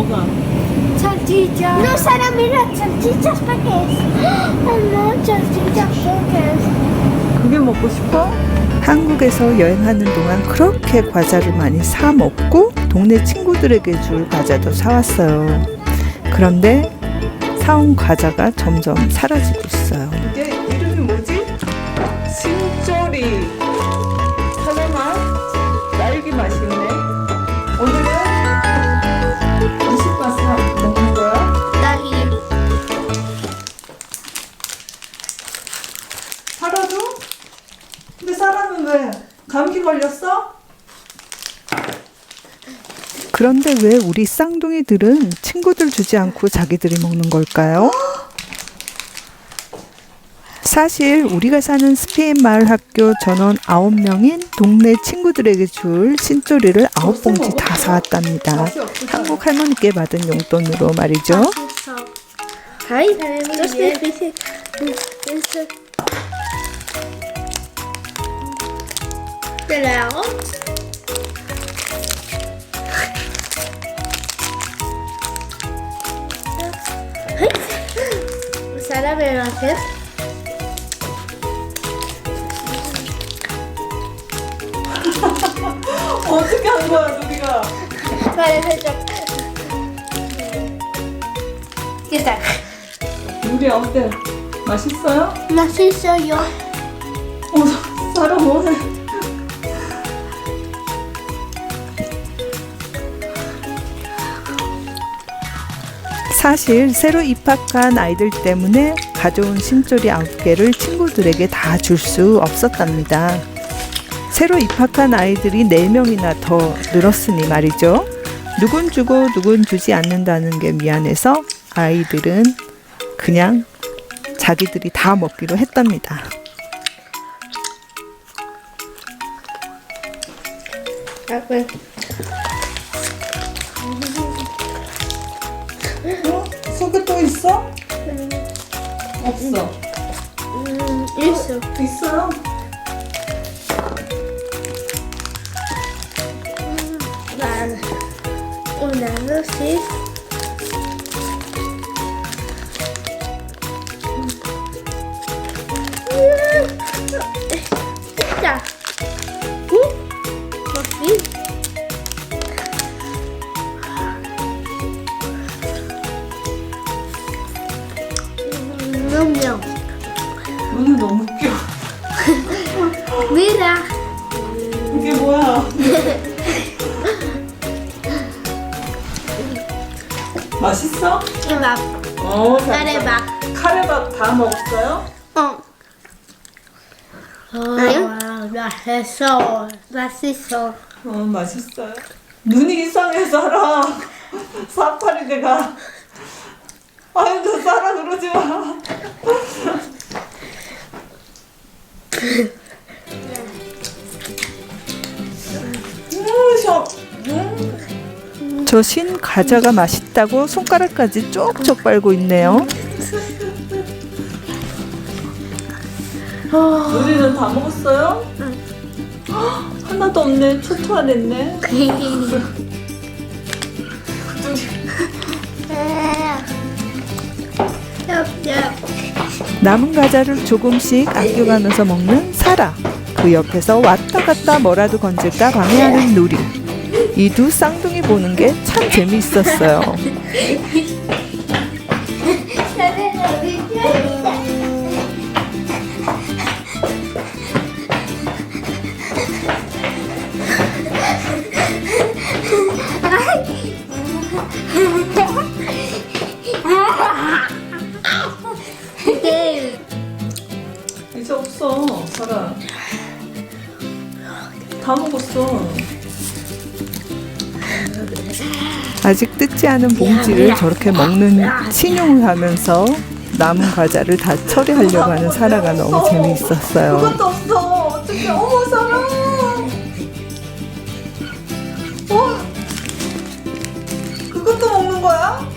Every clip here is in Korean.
뭐가? Salchicha. No, Sara, mira, salchichas no. 그게 먹고 싶어? 한국에서 여행하는 동안 그렇게 과자를 많이 사 먹고 동네 친구들에게 줄 과자도 사왔어요. 그런데 사온 과자가 점점 사라지고 있어요. 그런데 왜 우리 쌍둥이들은 친구들 주지 않고 자기들이 먹는 걸까요? 사실 우리가 사는 스페인 마을 학교 전원 9명인 동네 친구들에게 줄 신조리를 9봉지 다 사왔답니다. 한국 할머니께 받은 용돈으로 말이죠. A hacer. 어떻게 한 거야, 우리가? Yo. ¿Qué tal? 우리 어때? 맛있어요? Macizo yo. 어, 사람 오늘 사실 새로 입학한 아이들 때문에 가져온 신조리 9개를 친구들에게 다 줄 수 없었답니다. 새로 입학한 아이들이 4명이나 더 늘었으니 말이죠. 누군 주고 누군 주지 않는다는 게 미안해서 아이들은 그냥 자기들이 다 먹기로 했답니다. A ver. 어? 있어? 없어. Mm, Eso. 있어요? Una, dos, tres. Ya. No. 오늘 너무 웃겨. Mira. 이게 뭐야? 맛있어? Va. 어, 잘 Dale, va. 카레밥 다 먹었어요? Oh. Oh, 맛있어. 맛있어. 어, 맛있어요. 눈이 이상해서 살아. 사파리대가. 아이고, 살아, 그러지 마. 음, 셔. 음. 저신 과자가 맛있다고 손가락까지 쪽쪽 빨고 있네요. 우리는 다 먹었어요? 헉, 하나도 없네. 초토화됐네. 남은 과자를 조금씩 아껴가면서 먹는 사라. 그 옆에서 왔다 갔다 뭐라도 건질까 방해하는 누리. 이 두 쌍둥이 보는 게 참 재미있었어요. 다 먹었어. 아직 뜯지 않은 봉지를 저렇게 먹는 신용을 하면서 남은 과자를 다 처리하려고 하는 사라가 너무 재미있었어요. 그것도 없어. 어떡해. 어머, 살아. 어? 그것도 먹는 거야?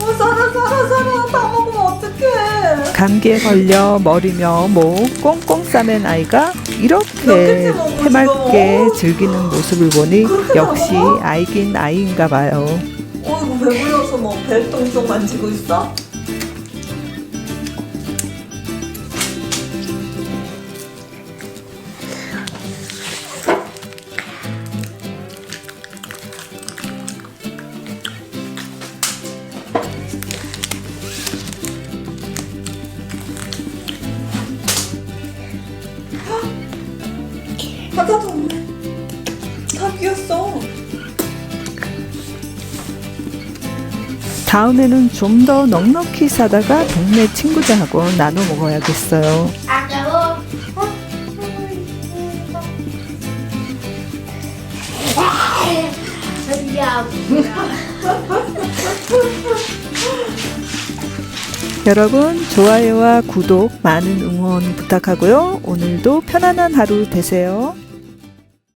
어, 살아, 살아, 살아. 다 먹으면 어떡해. 감기에 걸려 머리며 목 꽁꽁 싸맨 아이가 이렇게 먹고 해맑게 싶어. 즐기는 모습을 보니 역시 먹어? 아이긴 아이인가 봐요. 어이구 배불러서 뭐 배똥똥 만지고 있어? 하나도 없네. 다 비었어. 다음에는 좀 더 넉넉히 사다가 동네 친구들하고 나눠 먹어야겠어요. 여러분 좋아요와 구독 많은 응원 부탁하고요. 오늘도 편안한 하루 되세요.